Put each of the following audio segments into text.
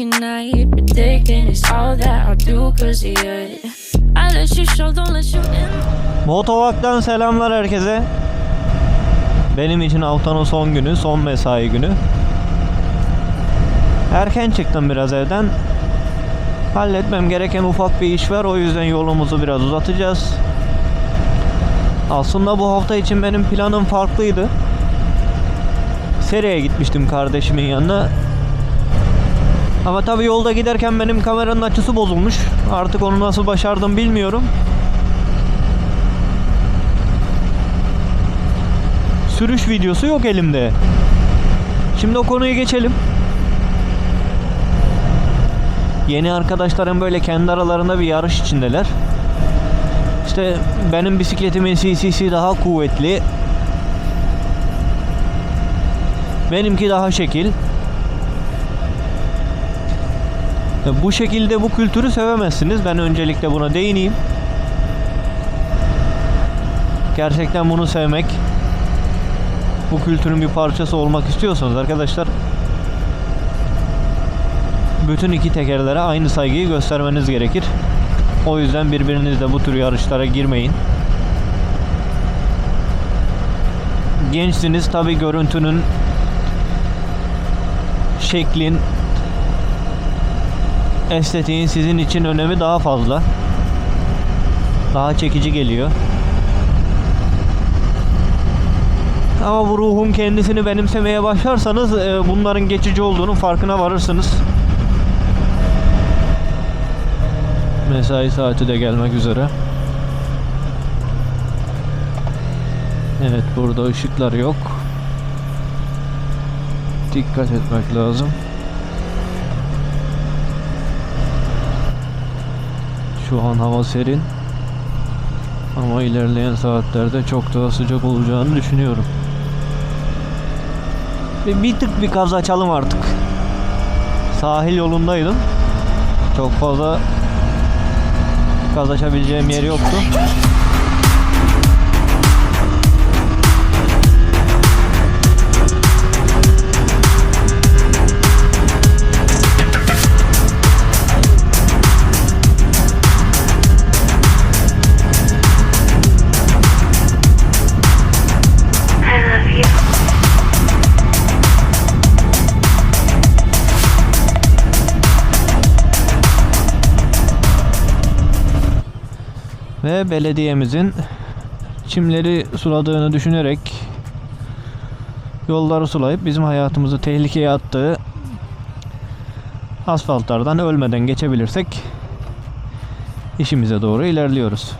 at night, predicting it's all that I'll do cause of. I let you show, don't let you in. Motovak'tan selamlar herkese. Benim için haftanın son günü, son mesai günü. Erken çıktım biraz evden. Halletmem gereken ufak bir iş var. O yüzden yolumuzu biraz uzatacağız. Aslında bu hafta için benim planım farklıydı. Seriye gitmiştim kardeşimin yanına. Ama tabii yolda giderken benim kameranın açısı bozulmuş. Artık onu nasıl başardım bilmiyorum. sürüş videosu yok elimde. Şimdi o konuya geçelim. Yeni arkadaşlarım böyle kendi aralarında bir yarış içindeler. İşte benim bisikletimin CC'si daha kuvvetli. Benimki daha şekil. Ya Bu şekilde bu kültürü sevemezsiniz. Ben öncelikle buna değineyim. Gerçekten bunu sevmek, bu kültürün bir parçası olmak istiyorsanız arkadaşlar bütün iki tekerlere aynı saygıyı göstermeniz gerekir. O yüzden birbirinizle bu tür yarışlara girmeyin. Gençsiniz tabi görüntünün şeklin estetiğin sizin için önemi daha fazla. Daha çekici geliyor. Ama bu ruhun kendisini benimsemeye başlarsanız e, bunların geçici olduğunun farkına varırsınız. Mesai saati de gelmek üzere. Evet burada ışıklar yok. Dikkat etmek lazım. Şu an hava serin. Ama ilerleyen saatlerde çok daha sıcak olacağını düşünüyorum. Bir, bir tık bir gaz açalım artık. Sahil yolundaydım. Çok fazla gaz açabileceğim yer yoktu. Ve belediyemizin çimleri suladığını düşünerek yolları sulayıp bizim hayatımızı tehlikeye attığı asfaltlardan ölmeden geçebilirsek işimize doğru ilerliyoruz.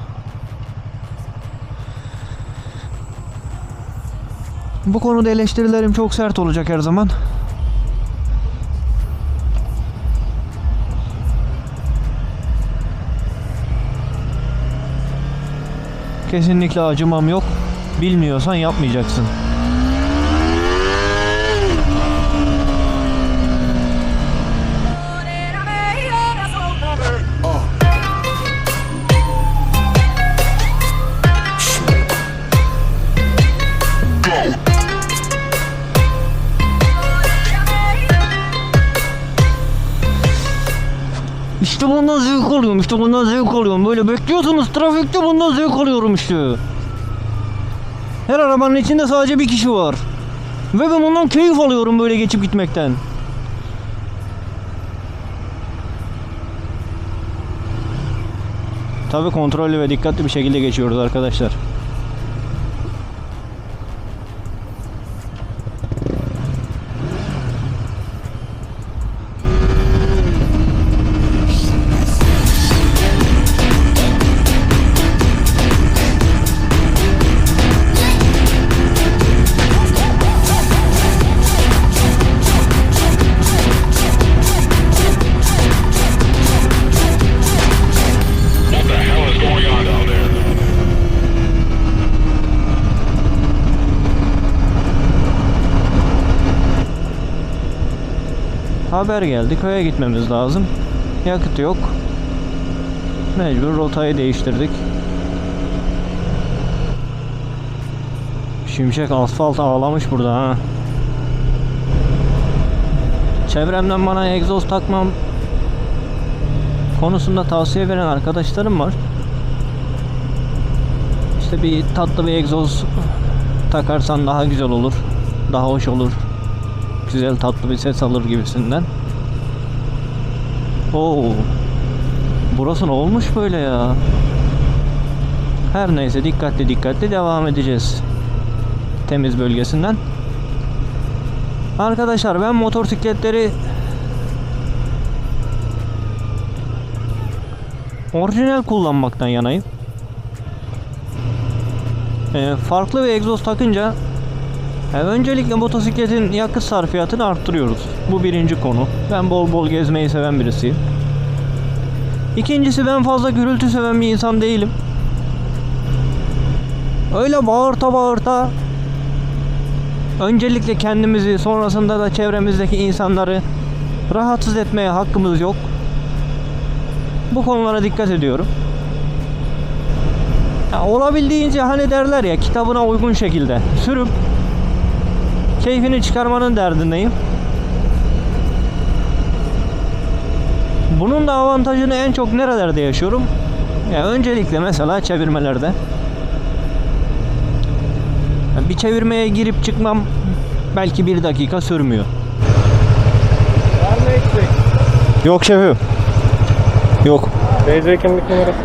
Bu konuda eleştirilerim çok sert olacak her zaman. Kesinlikle acımam yok. Bilmiyorsan yapmayacaksın. İşte bundan zevk alıyorum, işte bundan zevk alıyorum. Böyle bekliyorsunuz trafikte bundan zevk alıyorum işte. Her arabanın içinde sadece bir kişi var. Ve ben bundan keyif alıyorum böyle geçip gitmekten. Tabi kontrollü ve dikkatli bir şekilde geçiyoruz arkadaşlar. Haber geldi köye gitmemiz lazım. Yakıt yok. Mecbur rotayı değiştirdik. Şimşek asfalt ağlamış burada ha. Çevremden bana egzoz takmam konusunda tavsiye veren arkadaşlarım var. İşte bir tatlı bir egzoz takarsan daha güzel olur. Daha hoş olur. Güzel tatlı bir ses alır gibisinden. Oo. Burası ne olmuş böyle ya? Her neyse dikkatli dikkatli devam edeceğiz. Temiz bölgesinden. Arkadaşlar ben motosikletleri orijinal kullanmaktan yanayım. Ee, farklı bir egzoz takınca e, öncelikle motosikletin yakıt sarfiyatını arttırıyoruz. Bu birinci konu. Ben bol bol gezmeyi seven birisiyim. İkincisi ben fazla gürültü seven bir insan değilim. Öyle bağırta bağırta öncelikle kendimizi sonrasında da çevremizdeki insanları rahatsız etmeye hakkımız yok. Bu konulara dikkat ediyorum. Ya olabildiğince hani derler ya kitabına uygun şekilde sürüp keyfini çıkarmanın derdindeyim. Bunun da avantajını en çok nerelerde yaşıyorum? Ya öncelikle mesela çevirmelerde. Bir çevirmeye girip çıkmam belki bir dakika sürmüyor. Yok şefim. Yok. BC kimlik numarası.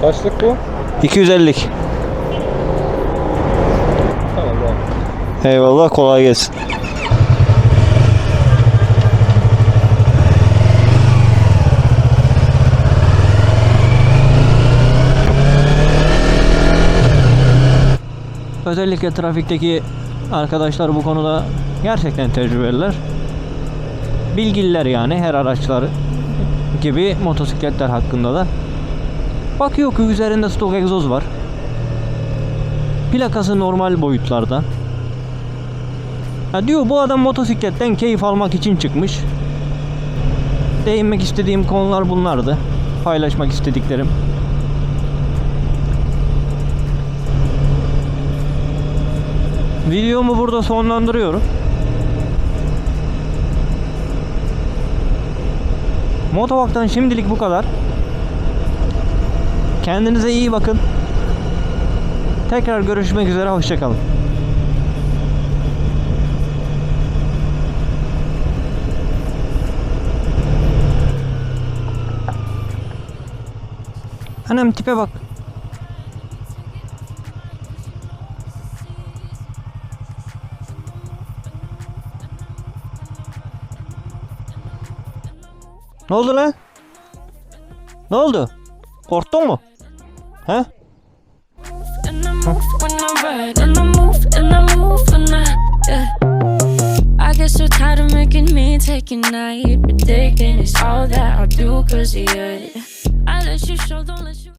Kaçlık bu? 250. Tamam. Eyvallah kolay gelsin. Özellikle trafikteki arkadaşlar bu konuda gerçekten tecrübeliler. Bilgililer yani her araçlar gibi motosikletler hakkında da. Bakıyor ki üzerinde stok egzoz var. Plakası normal boyutlarda. Ha diyor bu adam motosikletten keyif almak için çıkmış. Değinmek istediğim konular bunlardı. Paylaşmak istediklerim. Videomu burada sonlandırıyorum. Motovak'tan şimdilik bu kadar. Kendinize iyi bakın. Tekrar görüşmek üzere. Hoşçakalın. Anam tipe bak. Ne oldu lan? Ne oldu? Korktun mu? Yeah. I get so tired of making me take a night, but taking is all that I do, cause yeah. I let you show, don't let you.